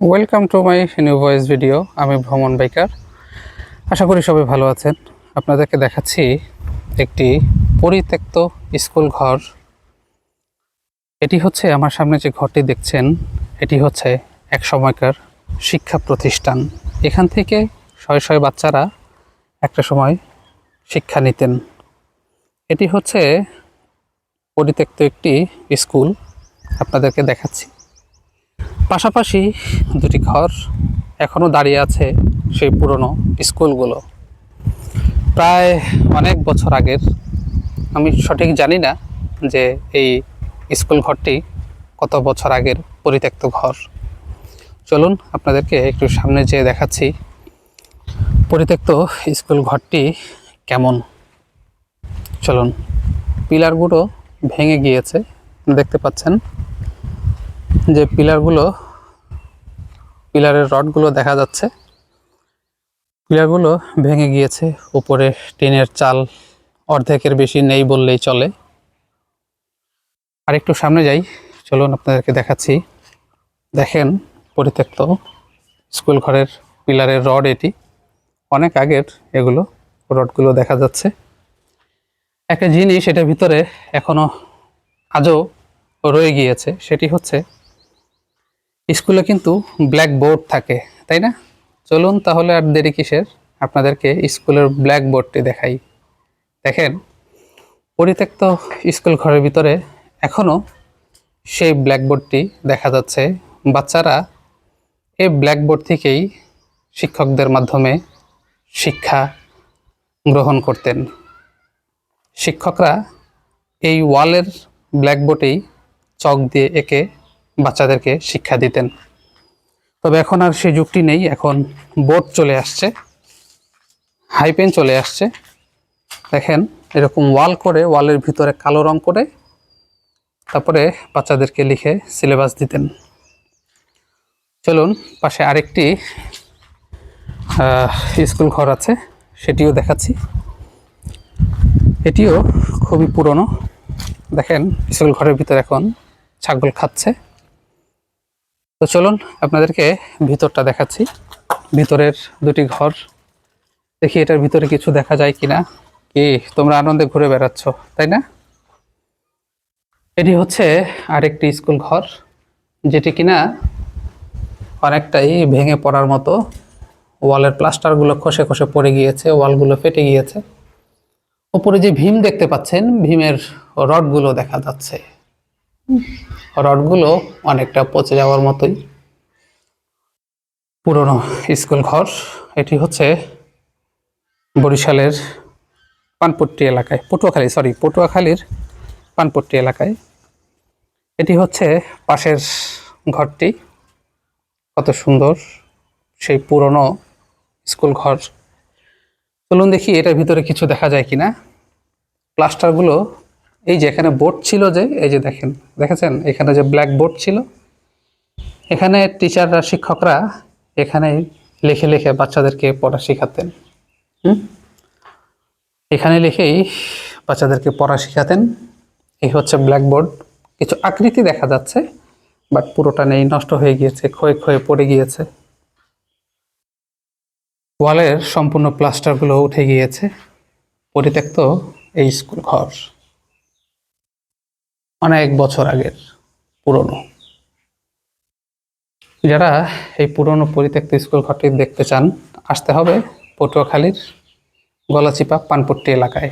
Welcome to my new voice video আমি ভ্রমণ biker আশা করি সবাই ভালো আছেন। আপনাদেরকে দেখাচ্ছি একটি পরিত্যক্ত স্কুল ঘর। এটি হচ্ছে আমার সামনে যে ঘরটি দেখছেন, এটি হচ্ছে এক সময়কার শিক্ষা প্রতিষ্ঠান। এখান থেকে শয়ে শয়ে বাচ্চারা একটা সময় শিক্ষা নিতেন। এটি হচ্ছে পরিত্যক্ত একটি স্কুল। আপনাদেরকে দেখাচ্ছি। পাশাপাশি দুটি ঘর এখনও দাঁড়িয়ে আছে সেই পুরনো স্কুলগুলো। প্রায় অনেক বছর আগের, আমি সঠিক জানি না যে এই স্কুল ঘরটি কত বছর আগের পরিত্যক্ত ঘর। চলুন আপনাদেরকে একটু সামনে যেয়ে দেখাচ্ছি পরিত্যক্ত স্কুল ঘরটি কেমন। চলুন, পিলারগুলো ভেঙে গিয়েছে, দেখতে পাচ্ছেন যে পিলারগুলো পিলারের রডগুলো দেখা যাচ্ছে। পিলারগুলো ভেঙে গিয়েছে, উপরে টিনের চাল অর্ধেকের বেশি নেই বললেই চলে। আর একটু সামনে যাই, চলুন আপনাদেরকে দেখাচ্ছি। দেখেন, পরিত্যক্ত স্কুল ঘরের পিলারের রড এটি। অনেক আগের এগুলো, রডগুলো দেখা যাচ্ছে। একটা জিনিস এটার ভিতরে এখনও আজও রয়ে গিয়েছে, সেটি হচ্ছে স্কুলে কিন্তু ব্ল্যাক বোর্ড থাকে, তাই না? চলুন তাহলে আর দেরি কিসের? আপনাদেরকে স্কুলের ব্ল্যাক বোর্ডটি দেখাই। দেখেন, পরিত্যক্ত স্কুল ঘরের ভিতরে এখনও সেই ব্ল্যাকবোর্ডটি দেখা যাচ্ছে। বাচ্চারা এই ব্ল্যাকবোর্ড থেকেই শিক্ষকদের মাধ্যমে শিক্ষা গ্রহণ করতেন। শিক্ষকরা এই ওয়ালের ব্ল্যাকবোর্ডেই চক দিয়ে এঁকে বাচ্চাদেরকে শিক্ষা দিতেন। তবে এখন আর সেই যুগটি নেই, এখন বোর্ড চলে আসছে হাই পেন চলে আসছে। দেখেন, এরকম ওয়াল করে, ওয়ালের ভিতরে কালো রং করে তারপরে বাচ্চাদেরকে লিখে সিলেবাস দিতেন। চলুন, পাশে আরেকটি স্কুল ঘর আছে, সেটিও দেখাচ্ছি। এটিও খুবই পুরনো। দেখেন, স্কুল ঘরের ভিতরে এখন ছাগল খাচ্ছে। তো চলুন আপনাদেরকে ভিতরটা দেখাচ্ছি। ভিতরের দুটি ঘর। দেখি এটার ভিতরে কিছু দেখা যায় কিনা। কি, তোমরা আনন্দে ঘুরে বেড়াচ্ছ, তাই না? এটি হচ্ছে আরেকটি স্কুল ঘর, যেটি কিনা অনেকটাই ভেঙে পড়ার মতো। ওয়ালের প্লাস্টারগুলো খসে খসে পড়ে গিয়েছে, ওয়ালগুলো ফেটে গিয়েছে। ওপরে যে ভীম দেখতে পাচ্ছেন, ভীমের রডগুলো দেখা যাচ্ছে। রডগুলো অনেকটা পচে যাওয়ার মতোই। পুরনো স্কুল ঘর, এটি হচ্ছে বরিশালের পানপট্টি এলাকায়, পটুয়াখালী সরি পটুয়াখালীর পানপট্টি এলাকায়। এটি হচ্ছে পাশের ঘরটি। কত সুন্দর সেই পুরনো স্কুল ঘর। চলুন দেখি এটার ভিতরে কিছু দেখা যায় কিনা। প্লাস্টারগুলো এই যে এখানে বোর্ড ছিল যে, এই যে দেখেন, দেখেছেন? এখানে যে ব্ল্যাক বোর্ড ছিল, এখানে টিচাররা, শিক্ষকরা এখানে লিখে লিখে বাচ্চাদেরকে পড়া শেখাতেন? এখানে লিখেই বাচ্চাদেরকে পড়া শেখাতেন। এই হচ্ছে ব্ল্যাকবোর্ড কিছু আকৃতি দেখা যাচ্ছে, বাট পুরোটা নেই, নষ্ট হয়ে গিয়েছে, ক্ষয়ে ক্ষয়ে পড়ে গিয়েছে। ওয়ালের সম্পূর্ণ প্লাস্টারগুলো উঠে গিয়েছে, পরিত্যক্ত এই স্কুল ঘর। অনেক বছর আগের, পুরনো। যারা এই পুরনো পরিত্যক্ত স্কুল ঘরটি দেখতে চান, আসতে হবে পটুয়াখালীর গলাচিপা পানপট্টি এলাকায়।